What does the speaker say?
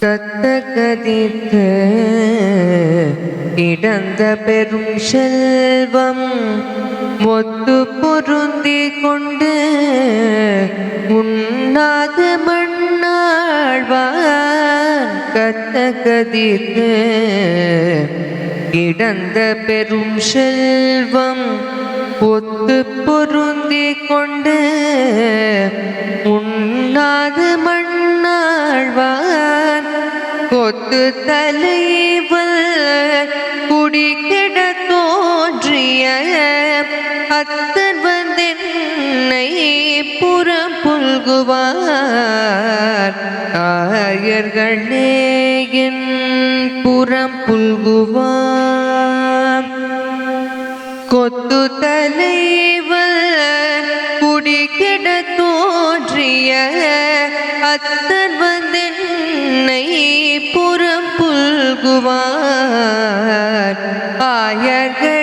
தத்தகதித்து இடந்த பெரும் செல்வம் ஒத்து பொருந்தி கொண்டு உண்ணாத மண்ணாழ்வான் கத்தகதித்து இடந்த பெரும் செல்வம் ஒத்து பொருந்தி கொண்டு உண்ணாத மண்ணாழ்வான் கொண்டு தலைவல் குடிக்கிட தோன்றிய அத்தன் வந்தென்னை புறம் புல்குவார் ஆயர்களே என் புறம் புல்குவார் கொத்து தலைவன் குடிக்கிட தோன்றிய அத்த புறம் ஆயர்கள்